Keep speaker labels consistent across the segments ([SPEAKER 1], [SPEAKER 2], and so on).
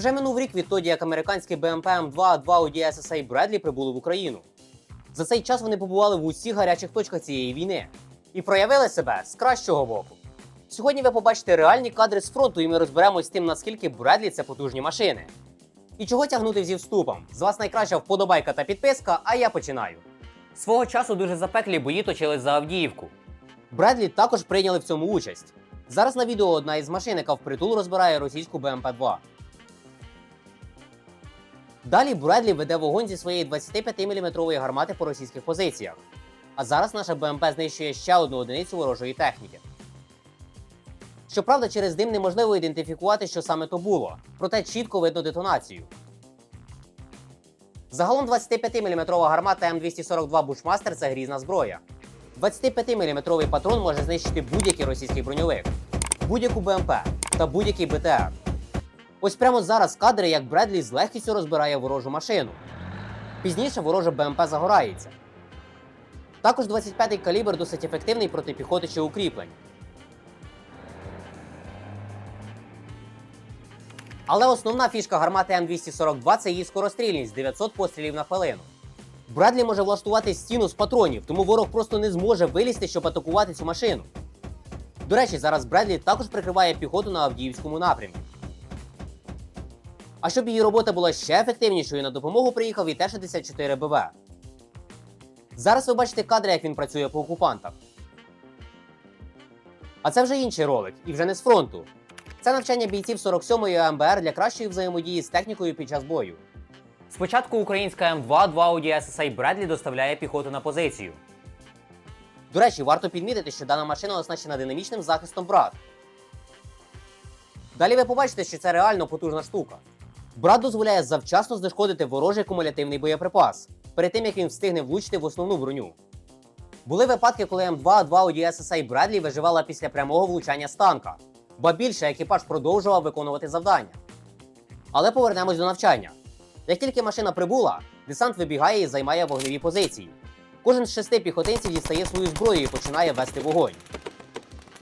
[SPEAKER 1] Вже минув рік відтоді, як американський БМП М2 2 Audi SSA Bradley прибули в Україну. За цей час вони побували в усіх гарячих точках цієї війни і проявили себе з кращого боку. Сьогодні ви побачите реальні кадри з фронту, і ми розберемось з тим, наскільки Бредлі це потужні машини. І чого тягнути зі вступом? З вас найкраща вподобайка та підписка, а я починаю. Свого часу дуже запеклі бої точились за Авдіївку. Бредлі також прийняли в цьому участь. Зараз на відео одна із машин, яка впритул розбирає російську БМП-2. Далі Бредлі веде вогонь зі своєї 25-мм гармати по російських позиціях. А зараз наша БМП знищує ще одну одиницю ворожої техніки. Щоправда, через дим неможливо ідентифікувати, що саме то було, проте чітко видно детонацію. Загалом 25-мм гармата М242 Bushmaster – це грізна зброя. 25-мм патрон може знищити будь-який російський броньовик, будь-яку БМП та будь-який БТР. Ось прямо зараз кадри, як Бредлі з легкістю розбирає ворожу машину. Пізніше ворожа БМП загорається. Також 25-й калібр досить ефективний проти піхоти чи укріплень. Але основна фішка гармати М242 це її скорострільність 900 пострілів на хвилину. Бредлі може влаштувати стіну з патронів, тому ворог просто не зможе вилізти, щоб атакувати цю машину. До речі, зараз Бредлі також прикриває піхоту на Авдіївському напрямі. А щоб її робота була ще ефективнішою, на допомогу приїхав і Т-64 БВ. Зараз ви бачите кадри, як він працює по окупантах. А це вже інший ролик, і вже не з фронту. Це навчання бійців 47-ї АМБР для кращої взаємодії з технікою під час бою. Спочатку українська М2 2 Audi SSI Bradley доставляє піхоту на позицію. До речі, варто підмітити, що дана машина оснащена динамічним захистом брат. Далі ви побачите, що це реально потужна штука. Брат дозволяє завчасно знешкодити ворожий кумулятивний боєприпас, перед тим як він встигне влучити в основну броню. Були випадки, коли М2 2 Audi SSI Bradley виживала після прямого влучання з танка, ба більше екіпаж продовжував виконувати завдання. Але повернемось до навчання. Як тільки машина прибула, десант вибігає і займає вогневі позиції. Кожен з шести піхотинців дістає свою зброю і починає вести вогонь.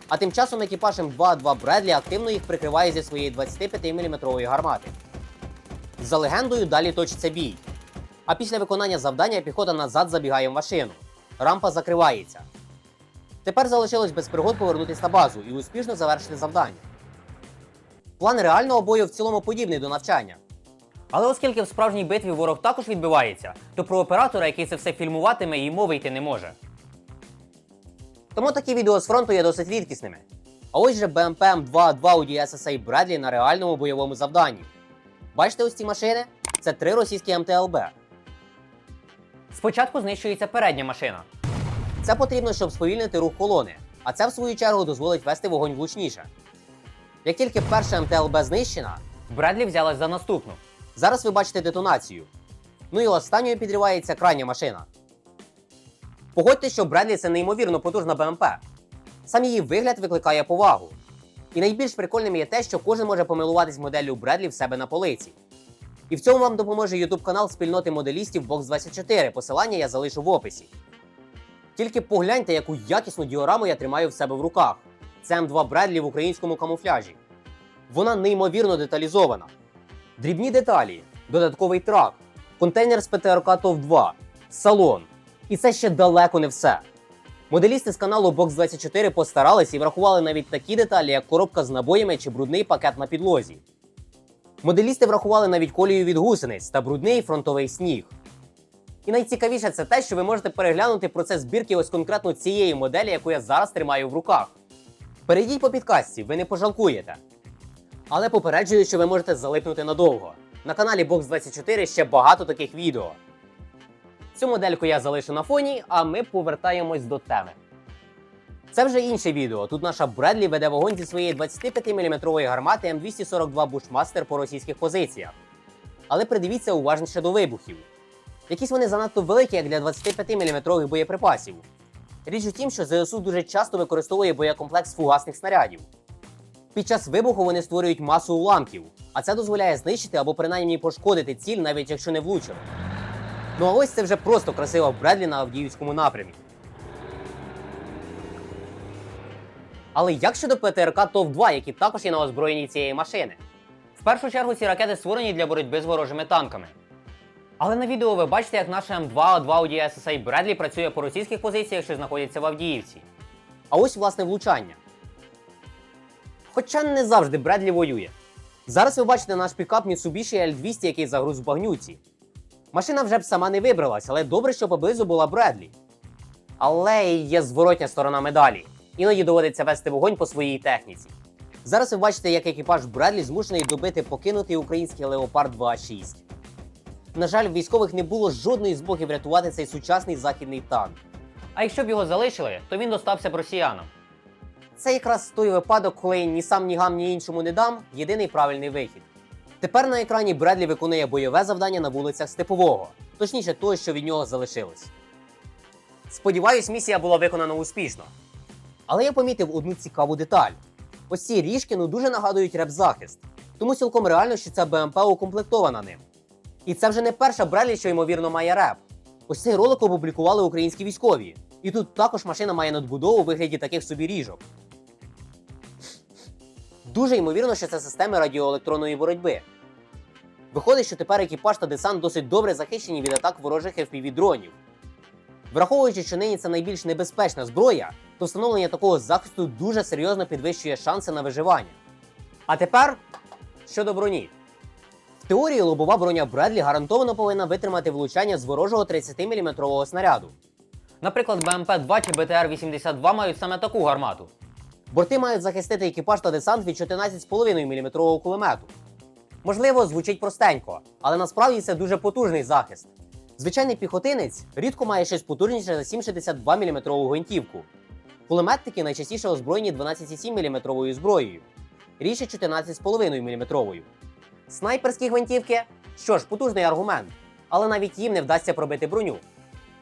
[SPEAKER 1] А тим часом екіпаж М2-2 Бредлі активно їх прикриває зі своєї 25-мм гармати. За легендою далі точиться бій. А після виконання завдання піхота назад забігає в машину. Рампа закривається. Тепер залишилось без пригод повернутися на базу і успішно завершити завдання. План реального бою в цілому подібний до навчання. Але оскільки в справжній битві ворог також відбивається, то про оператора, який це все фільмуватиме, і мови йти не може. Тому такі відео з фронту є досить рідкісними. А ось же БМП М2 2 Audi SSA Bradley на реальному бойовому завданні. Бачите ось ці машини? Це три російські МТЛБ. Спочатку знищується передня машина. Це потрібно, щоб сповільнити рух колони, а це в свою чергу дозволить вести вогонь влучніше. Як тільки перша МТЛБ знищена, Бредлі взялась за наступну. Зараз ви бачите детонацію. Ну і останньою підривається крайня машина. Погодьте, що Бредлі це неймовірно потужна БМП. Сам її вигляд викликає повагу. І найбільш прикольним є те, що кожен може помилуватись моделлю Бредлі в себе на полиці. І в цьому вам допоможе YouTube канал спільноти моделістів Box24. Посилання я залишу в описі. Тільки погляньте, яку якісну діораму я тримаю в себе в руках. Це М2 Бредлі в українському камуфляжі. Вона неймовірно деталізована. Дрібні деталі, додатковий трак, контейнер з ПТРК ТОВ-2, салон. І це ще далеко не все. Моделісти з каналу Box24 постарались і врахували навіть такі деталі, як коробка з набоями чи брудний пакет на підлозі. Моделісти врахували навіть колію від гусениць та брудний фронтовий сніг. І найцікавіше це те, що ви можете переглянути процес збірки ось конкретно цієї моделі, яку я зараз тримаю в руках. Перейдіть по підкастці, ви не пожалкуєте. Але попереджую, що ви можете залипнути надовго. На каналі Box24 ще багато таких відео. Цю модельку я залишу на фоні, а ми повертаємось до теми. Це вже інше відео. Тут наша Бредлі веде вогонь зі своєї 25-мм гармати М242 Bushmaster по російських позиціях. Але придивіться уважніше до вибухів. Якісь вони занадто великі, як для 25-мм боєприпасів. Річ у тім, що ЗСУ дуже часто використовує боєкомплекс фугасних снарядів. Під час вибуху вони створюють масу уламків, а це дозволяє знищити або принаймні пошкодити ціль, навіть якщо не влучили. Ну а ось це вже просто красива Бредлі на Авдіївському напрямі. Але як щодо ПТРК ТОВ-2, які також є на озброєнні цієї машини? В першу чергу ці ракети створені для боротьби з ворожими танками. Але на відео ви бачите, як наша М2А2 UDSSA Бредлі працює по російських позиціях, що знаходяться в Авдіївці. А ось власне влучання. Хоча не завжди Бредлі воює. Зараз ви бачите наш пікап Mitsubishi L200, який загруз в багнюці. Машина вже б сама не вибралась, але добре, що поблизу була Бредлі. Але є зворотня сторона медалі. Іноді доводиться вести вогонь по своїй техніці. Зараз ви бачите, як екіпаж Бредлі змушений добити покинутий український Леопард 2.6. На жаль, військових не було жодної змоги врятувати цей сучасний західний танк. А якщо б його залишили, то він достався б росіянам. Це якраз той випадок, коли ні сам, ні гам, ні іншому не дам єдиний правильний вихід. Тепер на екрані Бредлі виконує бойове завдання на вулицях Степового, точніше, того, що від нього залишилось. Сподіваюсь, місія була виконана успішно. Але я помітив одну цікаву деталь: ось ці ріжки ну дуже нагадують реп-захист, тому цілком реально, що ця БМП укомплектована ним. І це вже не перша Бредлі, що ймовірно має реп. Ось цей ролик опублікували українські військові. І тут також машина має надбудову у вигляді таких собі ріжок. Дуже ймовірно, що це системи радіоелектронної боротьби. Виходить, що тепер екіпаж та десант досить добре захищені від атак ворожих fpv дронів. Враховуючи, що нині це найбільш небезпечна зброя, то встановлення такого захисту дуже серйозно підвищує шанси на виживання. А тепер щодо броні. В теорії лобова броня Бредлі гарантовано повинна витримати влучання з ворожого 30-мм снаряду. Наприклад, БМП-2 чи БТР-82 мають саме таку гармату. Борти мають захистити екіпаж та десант від 14,5 мм кулемету. Можливо, звучить простенько, але насправді це дуже потужний захист. Звичайний піхотинець рідко має щось потужніше за 7,62 мм гвинтівку. Кулеметники найчастіше озброєні 12,7 мм зброєю, рідше 14,5 мм. Снайперські гвинтівки що ж, потужний аргумент, але навіть їм не вдасться пробити броню.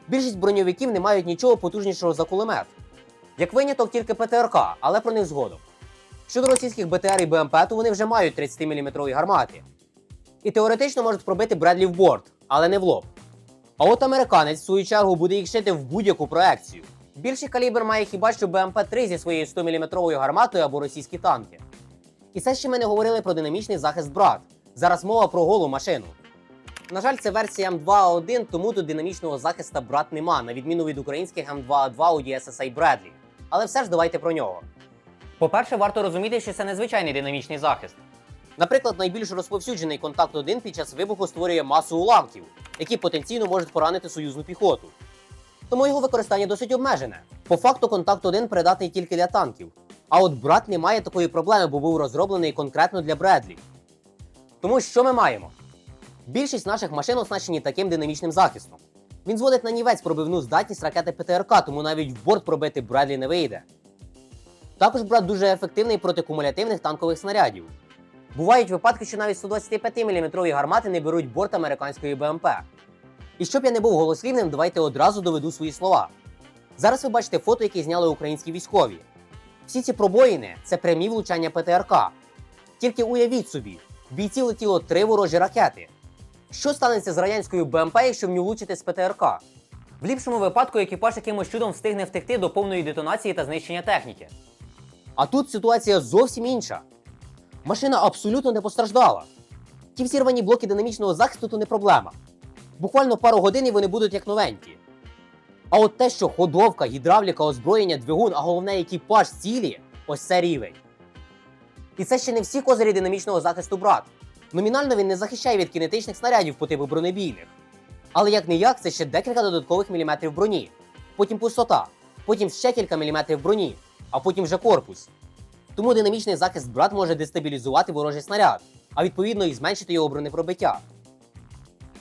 [SPEAKER 1] Більшість броньовиків не мають нічого потужнішого за кулемет. Як виняток тільки ПТРК, але про них згодом. Щодо російських БТР і БМП, то вони вже мають 30-мм гармати. І теоретично можуть пробити Бредлі в борт, але не в лоб. А от американець, в свою чергу, буде їх шити в будь-яку проекцію. Більший калібр має хіба що БМП-3 зі своєю 100-мм гарматою або російські танки. І це ще ми не говорили про динамічний захист брат. Зараз мова про голу машину. На жаль, це версія М2А1, тому тут динамічного захисту брат нема, на відміну від українських М2А2 у DSSA Bradley. Але все ж давайте про нього. По-перше, варто розуміти, що це незвичайний динамічний захист. Наприклад, найбільш розповсюджений контакт 1 під час вибуху створює масу уламків, які потенційно можуть поранити союзну піхоту. Тому його використання досить обмежене. По факту, контакт 1 придатний тільки для танків. А от брат не має такої проблеми, бо був розроблений конкретно для Бредлі. Тому що ми маємо? Більшість наших машин оснащені таким динамічним захистом. Він зводить на нівець пробивну здатність ракети ПТРК, тому навіть в борт пробити Бредлі не вийде. Також брат дуже ефективний проти кумулятивних танкових снарядів. Бувають випадки, що навіть 125-мм гармати не беруть борт американської БМП. І щоб я не був голослівним, давайте одразу доведу свої слова. Зараз ви бачите фото, які зняли українські військові. Всі ці пробоїни це прямі влучання ПТРК. Тільки уявіть собі, в бійці летіло три ворожі ракети. Що станеться з радянською БМП, якщо в нього влучити з ПТРК? В ліпшому випадку екіпаж якимось чудом встигне втекти до повної детонації та знищення техніки. А тут ситуація зовсім інша. Машина абсолютно не постраждала. Ті всі рвані блоки динамічного захисту то не проблема. Буквально пару годин і вони будуть як новенькі. А от те, що ходовка, гідравліка, озброєння, двигун, а головне екіпаж цілі ось це рівень. І це ще не всі козирі динамічного захисту брат. Номінально він не захищає від кінетичних снарядів по типу бронебійних. Але як не як, це ще декілька додаткових міліметрів броні, потім пустота, потім ще кілька міліметрів броні, а потім вже корпус. Тому динамічний захист брат може дестабілізувати ворожий снаряд, а відповідно і зменшити його бронепробиття.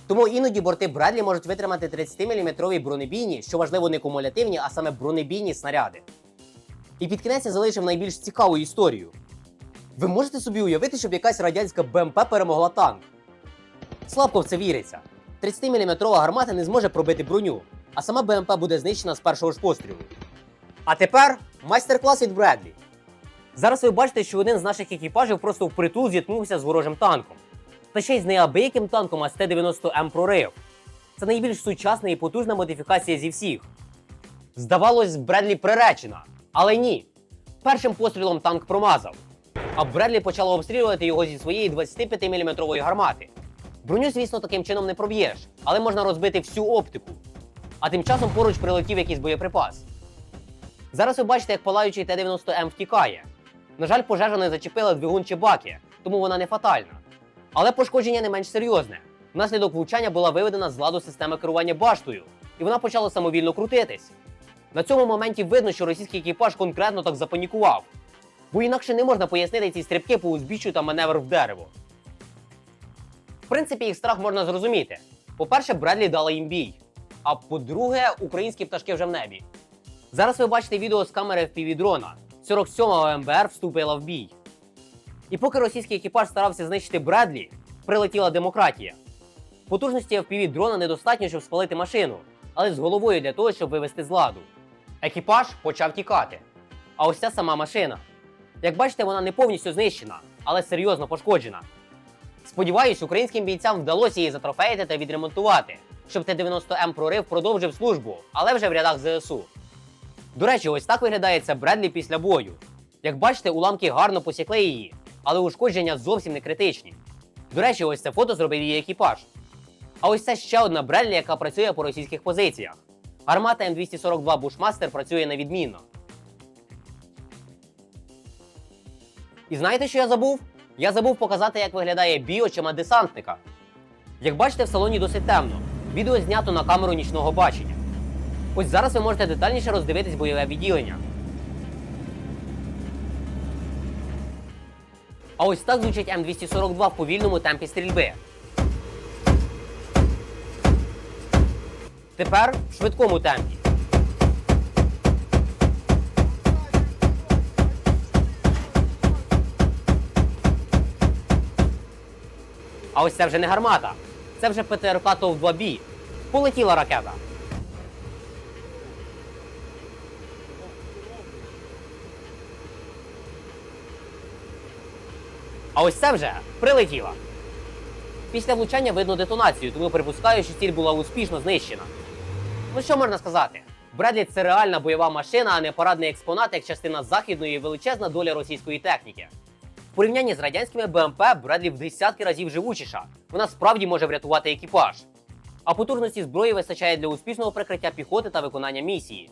[SPEAKER 1] Тому іноді борти Бредлі можуть витримати 30-мм бронебійні, що важливо не кумулятивні, а саме бронебійні снаряди. І під кінець я залишив найбільш цікаву історію. Ви можете собі уявити, щоб якась радянська БМП перемогла танк? Слабко в це віриться. 30-мм гармата не зможе пробити броню, а сама БМП буде знищена з першого ж пострілу. А тепер майстер-клас від Бредлі. Зараз ви бачите, що один з наших екіпажів просто впритул зіткнувся з ворожим танком. Та ще й з неабияким танком, а з Т-90М прорив. Це найбільш сучасна і потужна модифікація зі всіх. Здавалось, Бредлі приречена, але ні. Першим пострілом танк промазав. А Бредлі почало обстрілювати його зі своєї 25-мм гармати. Броню, звісно, таким чином не проб'єш, але можна розбити всю оптику. А тим часом поруч прилетів якийсь боєприпас. Зараз ви бачите, як палаючий Т-90М втікає. На жаль, пожежа не зачепила двигун чи баки, тому вона не фатальна. Але пошкодження не менш серйозне. Внаслідок влучання була виведена з ладу система керування баштою, і вона почала самовільно крутитись. На цьому моменті видно, що російський екіпаж конкретно так запанікував, бо інакше не можна пояснити ці стрибки по узбіччю та маневр в дерево. В принципі, їх страх можна зрозуміти. По-перше, Бредлі дала їм бій. А по-друге, українські пташки вже в небі. Зараз ви бачите відео з камери FPV-дрона. 47-го МБР вступила в бій. І поки російський екіпаж старався знищити Бредлі, прилетіла демократія. Потужності FPV дрона недостатньо, щоб спалити машину, але з головою для того, щоб вивести з ладу. Екіпаж почав тікати. А ось ця сама машина. Як бачите, вона не повністю знищена, але серйозно пошкоджена. Сподіваюсь, українським бійцям вдалося її затрофеїти та відремонтувати, щоб Т-90М прорив продовжив службу, але вже в рядах ЗСУ. До речі, ось так виглядає це Бредлі після бою. Як бачите, уламки гарно посікли її, але ушкодження зовсім не критичні. До речі, ось це фото зробив її екіпаж. А ось це ще одна Бредлі, яка працює по російських позиціях. Гармата М242 Bushmaster працює на відмінно. І знаєте, що я забув? Я забув показати, як виглядає бій очима десантника. Як бачите, в салоні досить темно. Відео знято на камеру нічного бачення. Ось зараз ви можете детальніше роздивитись бойове відділення. А ось так звучить М242 в повільному темпі стрільби. Тепер в швидкому темпі. А ось це вже не гармата. Це вже ПТРК ТОВ-2Б. Полетіла ракета. А ось це вже прилетіла. Після влучання видно детонацію, тому припускаю, що ціль була успішно знищена. Ну що можна сказати? Бредлі це реальна бойова машина, а не парадний експонат як частина західної і величезна доля російської техніки. Порівнянні з радянськими БМП Бредлі в десятки разів живучіша. Вона справді може врятувати екіпаж. А потужності зброї вистачає для успішного прикриття піхоти та виконання місії.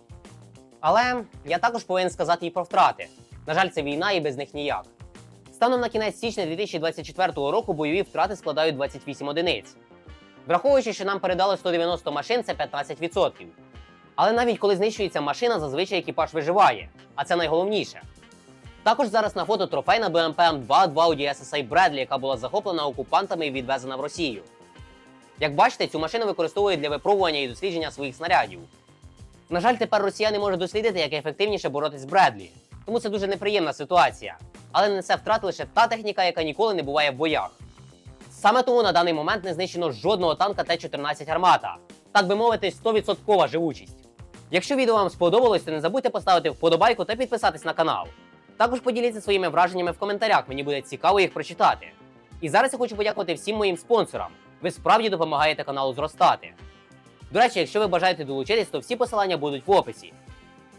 [SPEAKER 1] Але я також повинен сказати і про втрати. На жаль, це війна і без них ніяк. Станом на кінець січня 2024 року бойові втрати складають 28 одиниць. Враховуючи, що нам передали 190 машин, це 15%. Але навіть коли знищується машина, зазвичай екіпаж виживає, а це найголовніше. Також зараз на фото трофейна БМП М2 2 у DSSI Бредлі, яка була захоплена окупантами і відвезена в Росію. Як бачите, цю машину використовують для випробування і дослідження своїх снарядів. На жаль, тепер росіяни можуть дослідити, як ефективніше боротись з Бредлі, тому це дуже неприємна ситуація. Але несе втрати лише та техніка, яка ніколи не буває в боях. Саме тому на даний момент не знищено жодного танка Т-14 гармата. Так би мовити, 100% живучість. Якщо відео вам сподобалось, то не забудьте поставити вподобайку та підписатись на канал. Також поділіться своїми враженнями в коментарях, мені буде цікаво їх прочитати. І зараз я хочу подякувати всім моїм спонсорам. Ви справді допомагаєте каналу зростати. До речі, якщо ви бажаєте долучитись, то всі посилання будуть в описі.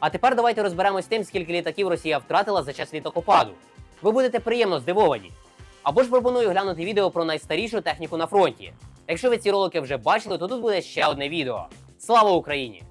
[SPEAKER 1] А тепер давайте розберемось з тим, скільки літаків Росія втратила за час літакопаду. Ви будете приємно здивовані. Або ж пропоную глянути відео про найстарішу техніку на фронті. Якщо ви ці ролики вже бачили, то тут буде ще одне відео. Слава Україні!